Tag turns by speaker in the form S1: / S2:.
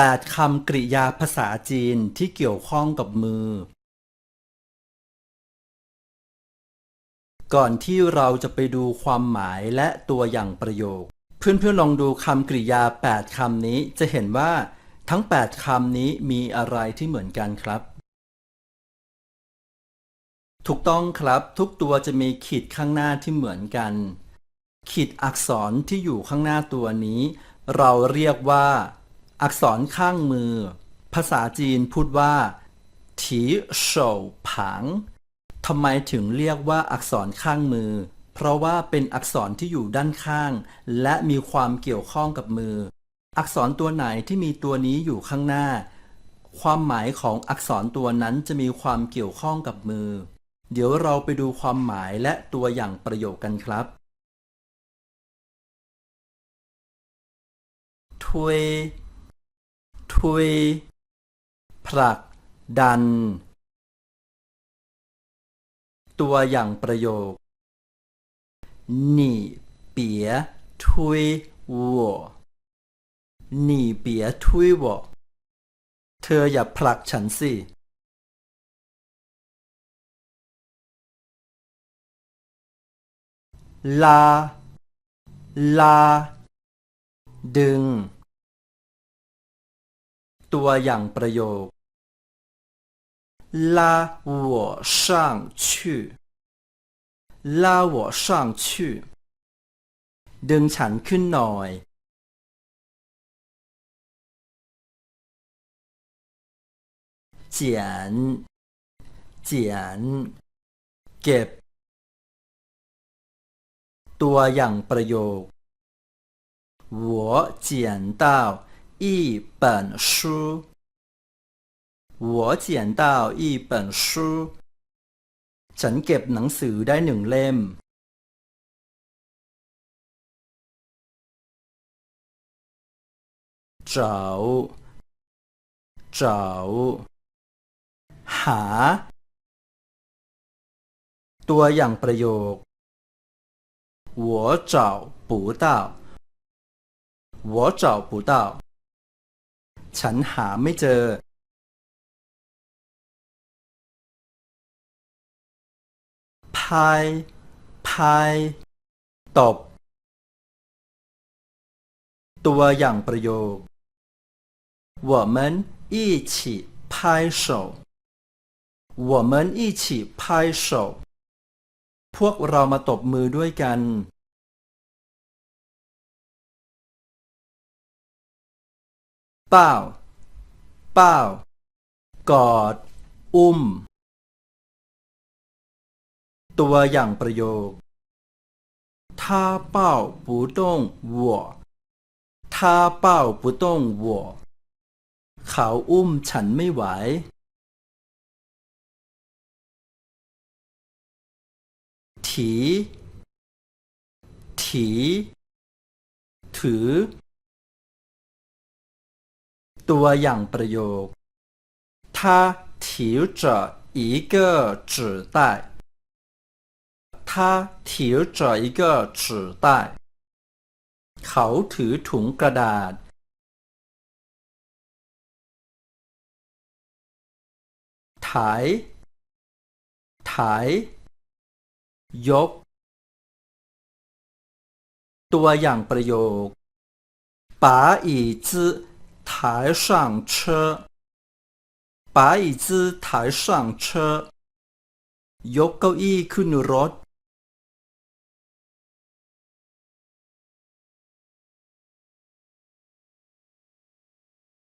S1: 8 คำกริยาภาษาจีนที่เกี่ยวข้องกับมือ ก่อนที่เราจะไปดูความหมายและตัวอย่างประโยค เพื่อนๆลองดูคำกริยา 8 คำนี้จะเห็นว่าทั้ง 8 คำนี้มีอะไรที่เหมือนกันครับ ถูกต้องครับทุกตัวจะมีขีดข้างหน้าที่เหมือนกัน ขีดอักษรที่อยู่ข้างหน้าตัวนี้ เราเรียกว่า อักษรข้างมือ ภาษาจีนพูดว่าถีเฉาผังทำไมถึงเรียกว่าอักษรข้างมือ เพราะว่าเป็นอักษรที่อยู่ด้านข้าง และมีความเกี่ยวข้องกับมือ อักษรตัวไหนที่มีตัวนี้อยู่ข้างหน้า ความหมายของอักษรตัวนั้นจะมีความเกี่ยวข้องกับมือ เดี๋ยวเราไปดูความหมายและตัวอย่างประโยคกันครับทุย ทุยผลัก ดัน ตัวอย่างประโยค你别推我你别推我เธออย่าผลักฉันสิ ลา ลา ดึง ตัวอย่างประโยค拉我上去拉我上去ดึงฉันขึ้นหน่อย เจียน เจียน เก็บ ตัวอย่างประโยค我捡到 一本书我捡到一本书ฉันเก็บหนังสือได้หนึ่งเล่ม 找找หา ตัวอย่างประโยค我找不到我找不到 ฉันหาไม่เจอ พาย พาย ตบ ตัวอย่างประโยค我们一起拍手我们一起拍手พวกเรามาตบมือด้วยกัน เป้า เป้า กอด อุ้ม ตัวอย่างประโยค他抱不动我他抱不动我เขาอุ้มฉันไม่ไหว ถี ถี ถือ ตัวอย่างประโยค他提着一个纸袋他提着一个纸袋เขาถือถุงกระดาษ ถ่าย ถ่าย ยก ตัวอย่างประโยค把椅子 抬上车把椅子抬上车ยกเก้าอี้ขึ้นรถ